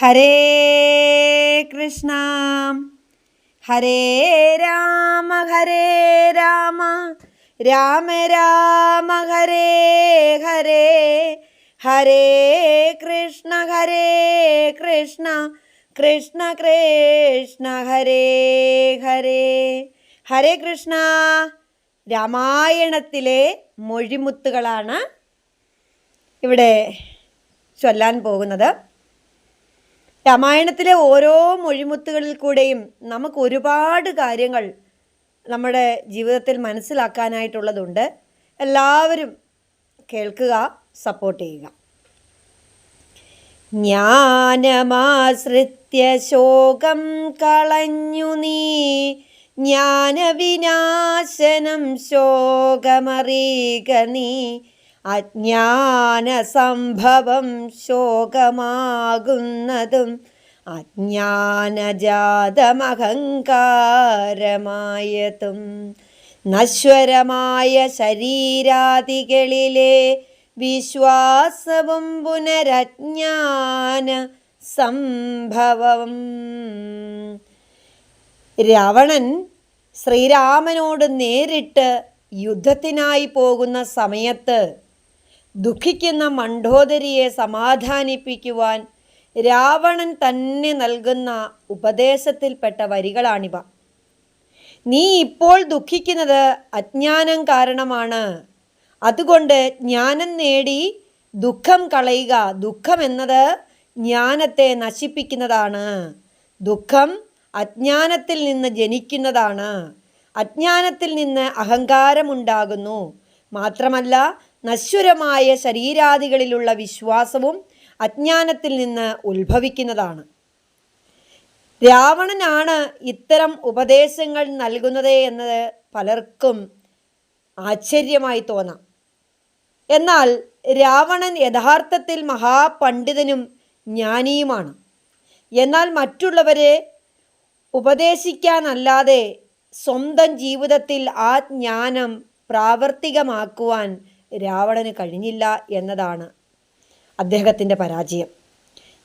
ഹരേ കൃഷ്ണ. ഹരേ രാമ ഹരേ രാമ. രാമ രാമ ഹരേ ഹരേ. ഹരേ കൃഷ്ണ ഹരേ കൃഷ്ണ. കൃഷ്ണ കൃഷ്ണ ഹരേ ഹരേ. ഹരേ കൃഷ്ണ. രാമായണത്തിലെ മൊഴിമുത്തുകളാണ് ഇവിടെ ചൊല്ലാൻ പോകുന്നത്. രാമായണത്തിലെ ഓരോ മൊഴിമുത്തുകളിൽ കൂടെയും നമുക്ക് ഒരുപാട് കാര്യങ്ങൾ നമ്മുടെ ജീവിതത്തിൽ മനസ്സിലാക്കാനായിട്ടുള്ളതുണ്ട്. എല്ലാവരും കേൾക്കുക സപ്പോർട്ട് ചെയ്യുക. ജ്ഞാനമാശ്രിത്യ ശോകം കളഞ്ഞു നീ. ജ്ഞാനവിനാശനം ശോകമറിയുക നീ. അജ്ഞാന സംഭവം ശോകമാകുന്നതും അജ്ഞാനജാതമഹങ്കാരമായതും നശ്വരമായ ശരീരാദികളിലെ വിശ്വാസവും പുനരജ്ഞാന സംഭവം രാവണൻ ശ്രീരാമനോട് നേരിട്ട് യുദ്ധത്തിനായി പോകുന്ന സമയത്ത് ദുഃഖിക്കുന്ന മണ്ഡോദരിയെ സമാധാനിപ്പിക്കുവാൻ രാവണൻ തന്നെ നൽകുന്ന ഉപദേശത്തിൽപ്പെട്ട വരികളാണിവ. നീ ഇപ്പോൾ ദുഃഖിക്കുന്നത് അജ്ഞാനം കാരണമാണ്. അതുകൊണ്ട് ജ്ഞാനം നേടി ദുഃഖം കളയുക. ദുഃഖം എന്നത് ജ്ഞാനത്തെ നശിപ്പിക്കുന്നതാണ്. ദുഃഖം അജ്ഞാനത്തിൽ നിന്ന് ജനിക്കുന്നതാണ്. അജ്ഞാനത്തിൽ നിന്ന് അഹങ്കാരമുണ്ടാകുന്നു. മാത്രമല്ല നശ്വരമായ ശരീരാദികളിലുള്ള വിശ്വാസവും അജ്ഞാനത്തിൽ നിന്ന് ഉത്ഭവിക്കുന്നതാണ്. രാവണനാണ് ഇത്തരം ഉപദേശങ്ങൾ നൽകുന്നത് എന്നത് പലർക്കും ആശ്ചര്യമായി തോന്നാം. എന്നാൽ രാവണൻ യഥാർത്ഥത്തിൽ മഹാപണ്ഡിതനും ജ്ഞാനിയുമാണ്. എന്നാൽ മറ്റുള്ളവരെ ഉപദേശിക്കാനല്ലാതെ സ്വന്തം ജീവിതത്തിൽ ആ ജ്ഞാനം പ്രാവർത്തികമാക്കുവാൻ രാവണന് കഴിഞ്ഞില്ല എന്നതാണ് അദ്ദേഹത്തിന്റെ പരാജയം.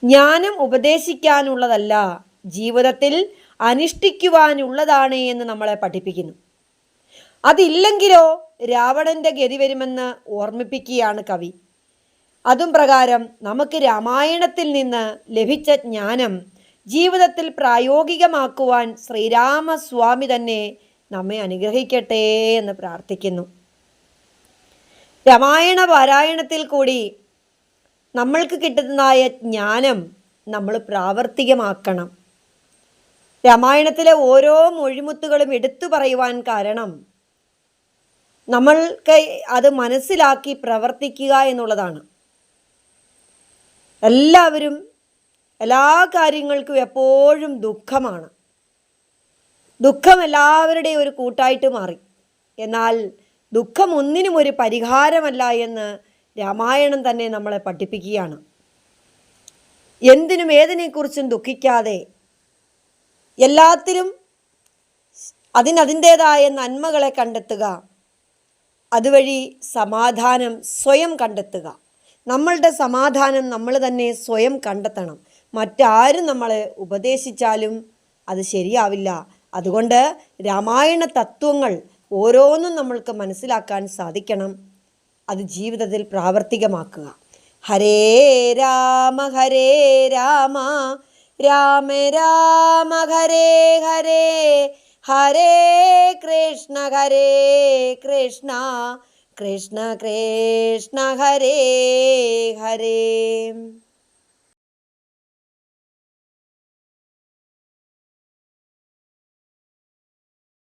ജ്ഞാനം ഉപദേശിക്കാനുള്ളതല്ല ജീവിതത്തിൽ അനുഷ്ഠിക്കുവാനുള്ളതാണ് എന്ന് നമ്മളെ പഠിപ്പിക്കുന്നു. അതില്ലെങ്കിലോ രാവണന്റെ ഗതി വരുമെന്ന് ഓർമ്മിപ്പിക്കുകയാണ് കവി. അതും പ്രകാരം നമുക്ക് രാമായണത്തിൽ നിന്ന് ലഭിച്ച ജ്ഞാനം ജീവിതത്തിൽ പ്രായോഗികമാക്കുവാൻ ശ്രീരാമസ്വാമി തന്നെ നമ്മെ അനുഗ്രഹിക്കട്ടെ എന്ന് പ്രാർത്ഥിക്കുന്നു. രാമായണ പാരായണത്തിൽ കൂടി നമ്മൾക്ക് കിട്ടുന്നതായ ജ്ഞാനം നമ്മൾ പ്രാവർത്തികമാക്കണം. രാമായണത്തിലെ ഓരോ മൊഴിമുത്തുകളും എടുത്തു പറയുവാൻ കാരണം നമ്മൾക്ക് അത് മനസ്സിലാക്കി പ്രവർത്തിക്കുക എന്നുള്ളതാണ്. എല്ലാവരും എല്ലാ കാര്യങ്ങൾക്കും എപ്പോഴും ദുഃഖമാണ്. ദുഃഖം എല്ലാവരുടെയും ഒരു കൂട്ടായിട്ട് മാറി. എന്നാൽ ദുഃഖം ഒന്നിനും ഒരു പരിഹാരമല്ല എന്ന് രാമായണം തന്നെ നമ്മളെ പഠിപ്പിക്കുകയാണ്. എന്തിനും ഏതിനെക്കുറിച്ചും ദുഃഖിക്കാതെ എല്ലാത്തിലും അതിനതിന്റേതായ നന്മകളെ കണ്ടെത്തുക അതുവഴി സമാധാനം സ്വയം കണ്ടെത്തുക. നമ്മളുടെ സമാധാനം നമ്മൾ തന്നെ സ്വയം കണ്ടെത്തണം. മറ്റാരും നമ്മളെ ഉപദേശിച്ചാലും അത് ശരിയാവില്ല. അതുകൊണ്ട് രാമായണ തത്വങ്ങൾ ഓരോന്നും നമ്മൾക്ക് മനസ്സിലാക്കാൻ സാധിക്കണം. അത് ജീവിതത്തിൽ പ്രാവർത്തികമാക്കുക. ഹരേ രാമ ഹരേ രാമ. രാമ രാമ ഹരേ ഹരേ. ഹരേ കൃഷ്ണ ഹരേ കൃഷ്ണ. കൃഷ്ണ കൃഷ്ണ ഹരേ ഹരേ.